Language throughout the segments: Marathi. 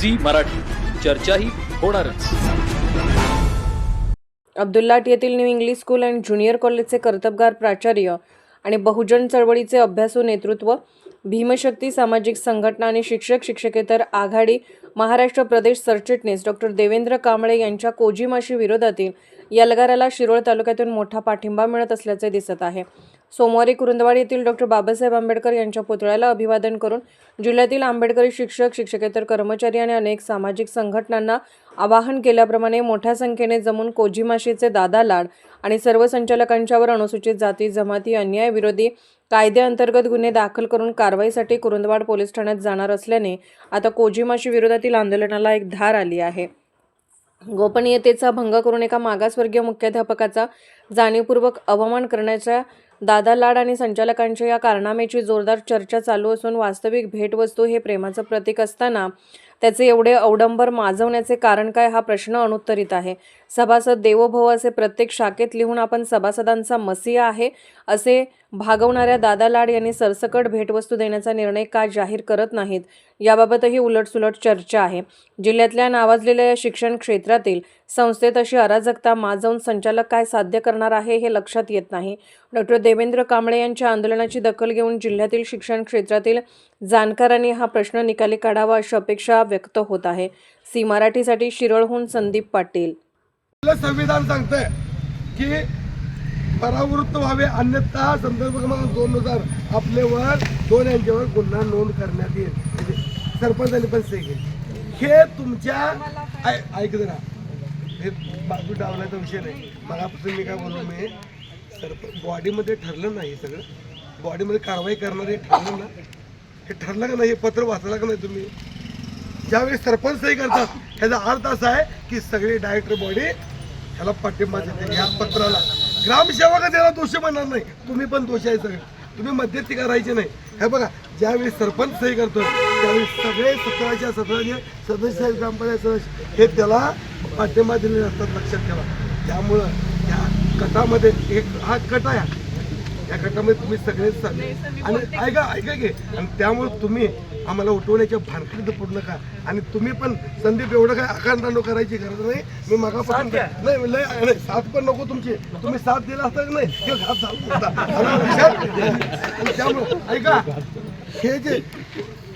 झी मराठी. चर्चाही होणारच. अब्दुल्लाट येथील new English school and junior कॉलेजचे कर्तबगार प्राचार्य आणि बहुजन चळवळीचे अभ्यासू नेतृत्व भीमशक्ती सामाजिक संघटना आणि शिक्षक शिक्षकेतर आघाडी महाराष्ट्र प्रदेश सरचिटणीस डॉक्टर देवेंद्र कांबळे यांच्या कोजिमाशी विरोधातील यलगाराला शिरोळ तालुक्यातून मोठा पाठिंबा मिळत असल्याचे दिसत आहे. सोमवारी कुरुंदवाड येथील डॉक्टर बाबासाहेब आंबेडकर यांच्या पुतळ्याला अभिवादन करून जिल्ह्यातील आंबेडकरी शिक्षक शिक्षकेतर कर्मचारी आणि अनेक सामाजिक संघटनांना आवाहन केल्याप्रमाणे मोठ्या संख्येने जमून कोजिमाशीचे दादा लाड आणि सर्व संचालकांच्यावर अनुसूचित जाती जमाती अन्यायविरोधी कायद्याअंतर्गत गुन्हे दाखल करून कारवाईसाठी कुरुंदवाड पोलीस ठाण्यात जाणार असल्याने आता कोजिमाशी विरोधातील आंदोलनाला एक धार आली आहे. गोपनीयतेचा भंग करून एका मागासवर्गीय मुख्याध्यापकाचा जाणीवपूर्वक अवमान करण्याच्या दादा लाड आणि संचालकांच्या या कारनाम्याची जोरदार चर्चा चालू असून वास्तविक भेटवस्तू हे प्रेमाचं प्रतीक असताना त्याचे एवढे अवडंबर माजवण्याचे कारण काय हा प्रश्न अनुत्तरित आहे. सभासद देवोभव असे प्रत्येक शाखेत लिहून आपण सभासदांचा मसिया आहे असे भागवणाऱ्या दादा लाड यांनी सरसकट भेटवस्तू देण्याचा निर्णय का जाहीर करत नाहीत याबाबतही उलटसुलट चर्चा आहे. जिल्ह्यातल्या नावाजलेल्या या शिक्षण क्षेत्रातील संस्थेत अशी अराजकता माजवून संचालक काय साध्य करणार आहे हे लक्षात येत नाही. डॉक्टर देवेंद्र कांबळे यांच्या आंदोलनाची दखल घेऊन जिल्ह्यातील शिक्षण क्षेत्रातील जाणकारांनी हा प्रश्न निकाली काढावा अशी अपेक्षा व्यक्त होत आहे. सी मराठीसाठी शिरळहून संदीप पाटील. संविधान सांगतंय की परावृत्त व्हावे अन्यथा संदर्भ क्रमांक दोन नुसार आपल्यावर दोन यांच्यावर गुन्हा नोंद करण्यात येईल. सरपंचांनी पण सही केली हे तुमच्या ऐक जरा. हे बाजू डावण्याचा विषय नाही. मगापासून मी काय बोललो मी सरप बॉडीमध्ये ठरलं नाही सगळं. बॉडीमध्ये कारवाई करणार हे ठरलं ना? हे ठरलं का नाही? हे पत्र वाचलं का नाही तुम्ही? ज्यावेळी सरपंच सही करतात ह्याचा अर्थ असा आहे की सगळी डायरेक्टर बॉडी ह्याला पाठिंबा देते या पत्राला. ग्रामसेवक त्याला दोषी म्हणणार नाही. तुम्ही पण दोषी आहे सगळे. तुम्ही मध्यस्थी करायचे नाही. हे बघा ज्यावेळी सरपंच सही करतो त्यावेळी सगळे सतराच्या सतराचे सदस्य आहेत ग्रामपंचायत सदस्य. हे त्याला पाठिंबा दिलेले असतात लक्षात ठेवा. त्यामुळं या गटामध्ये एक हा कट आहे. या गटामध्ये तुम्ही सगळेच चालले आणि ऐका ऐका की आणि त्यामुळे तुम्ही आम्हाला उठवण्याच्या भानकडीत पडू नका. आणि तुम्ही पण संदीप एवढं काय आकांतांडो करायची गरज नाही. मी मगापासून नाही लय नाही साथ पण नको तुमची. तुम्ही साथ दिला असता की नाही? किंवा घात झाला त्यामुळं ऐका हे जे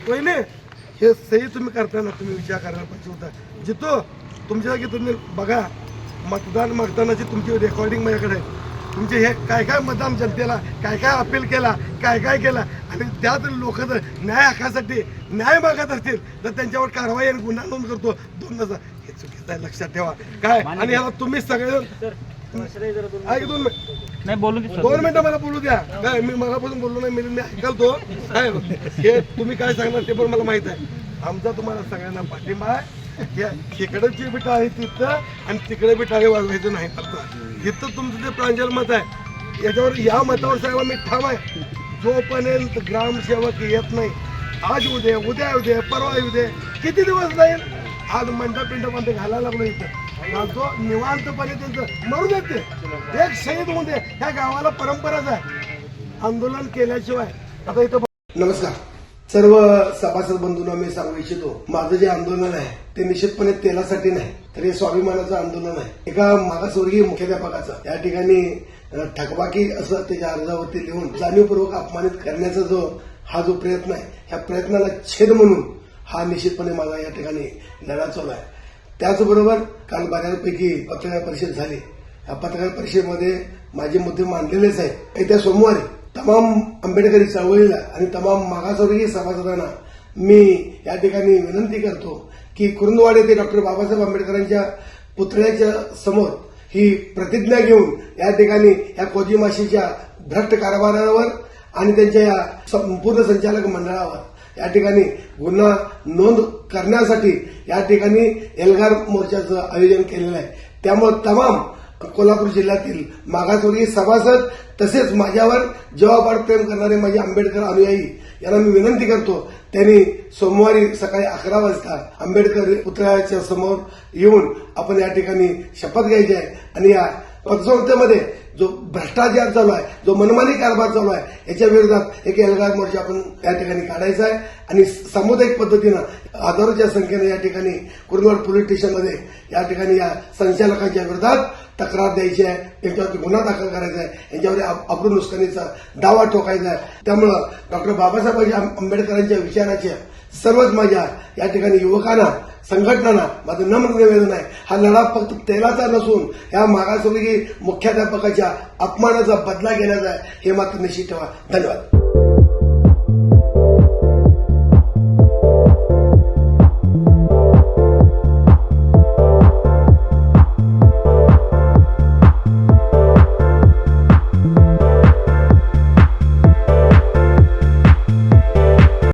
पहिले हे सही तुम्ही करताना तुम्ही विचार करायला पाहिजे होता. जितो तुमच्या जागी तुम्ही बघा मतदान मागतानाची तुमची रेकॉर्डिंग माझ्याकडे आहे. तुमचे हे काय काय मतदान जनतेला काय काय अपील केला काय काय केला आणि त्यात लोक जर न्याय हक्कासाठी न्याय मागत असतील तर त्यांच्यावर कारवाई आणि गुन्हा नोंद करतो. दोन हजार हे चुकीचं आहे लक्षात ठेवा. काय? आणि ह्याला तुम्ही सगळे दोन नाही बोलून दे दोन मिनिटं मला बोलू द्या. काय मी मगापासून बोललो नाही मी मी ऐकलतो. काय? हे तुम्ही काय सांगणार ते पण मला माहीत आहे. आमचा तुम्हाला सगळ्यांना पाठिंबा आहे. बी टाळी तिथं आणि तिकडे टाळी वाजवायचं नाही. आता इथं तुमचं ते प्रांजल मत आहे याच्यावर या मतावर साहेब मी ठाम आहे. जोपर्यंत ग्रामसेवक येत नाही आज उद्या उद्या उद्या परवा उद्या किती दिवस जाईल? आज मंडप पिंडप घालायला लागलो इथं. तो निवांतपणे त्यांचं मरू देत ते. एक शहीद होऊन दे ह्या गावाला परंपराच आहे. आंदोलन केल्याशिवाय. आता इथं नमस्कार. सर्व सभासद बंधूंना मी सांगू इच्छितो माझं जे आंदोलन आहे ते निश्चितपणे तेलासाठी नाही तर हे स्वाभिमानाचं आंदोलन आहे. एका मागासवर्गीय मुख्याध्यापकाचं या ठिकाणी थकबाकी असं त्याच्या अर्जावरती लिहून जाणीवपूर्वक अपमानित करण्याचा जो हा जो प्रयत्न आहे ह्या प्रयत्नाला छेद म्हणून हा निश्चितपणे माझा या ठिकाणी लढा चालू आहे. त्याचबरोबर काल बऱ्यापैकी पत्रकार परिषद झाली. या पत्रकार परिषदेमध्ये माझे मुद्दे मांडलेलेच आहेत. येत्या सोमवारी तमाम आंबेडकरी चळवळीला आणि तमाम मागासवर्गीय सभासदांना मी या ठिकाणी विनंती करतो की कुरुंदवाड येथे डॉक्टर बाबासाहेब आंबेडकरांच्या पुतळ्याच्या समोर ही प्रतिज्ञा घेऊन या ठिकाणी या कोजीमाशीच्या भ्रष्ट कारभारावर आणि त्यांच्या या संपूर्ण संचालक मंडळावर या ठिकाणी गुन्हा नोंद करण्यासाठी या ठिकाणी एल्गार मोर्चाचं आयोजन केलेलं आहे. त्यामुळे तमाम कोल्हापूर जिल्ह्यातील मागासवर्गीय सभासद तसेच माझ्यावर जवाबार प्रेम करणारे माझे आंबेडकर अनुयायी यांना मी विनंती करतो त्यांनी सोमवारी सकाळी अकरा वाजता आंबेडकर पुतळ्याच्या समोर येऊन आपण या ठिकाणी शपथ घ्यायची आहे. आणि या पतसंस्थेमध्ये जो भ्रष्टाचार चालू आहे जो मनमानी कारभार चालू आहे याच्या विरोधात एक एल्गार मोर्चा आपण या ठिकाणी काढायचा आहे. आणि सामुदायिक पद्धतीनं हजारोच्या संख्येनं या ठिकाणी कुरुंदवाड पोलीस स्टेशनमध्ये या ठिकाणी या संचालकांच्या विरोधात तक्रार द्यायची आहे. त्यांच्यावरती गुन्हा दाखल करायचा आहे. यांच्यावर अप- अब्रू नुकसानीचा दावा ठोकायचा आहे. त्यामुळं डॉक्टर बाबासाहेब आंबेडकरांच्या विचाराच्या सर्वच माझ्या या ठिकाणी युवकांना संघटनांना माझं नम्र निवेदन आहे. हा लढा फक्त तेलाचा नसून या मागासवर्गीय मुख्याध्यापकाच्या अपमानाचा बदला घेण्याचा आहे. हे मात्र निश्चित ठेवा. धन्यवाद.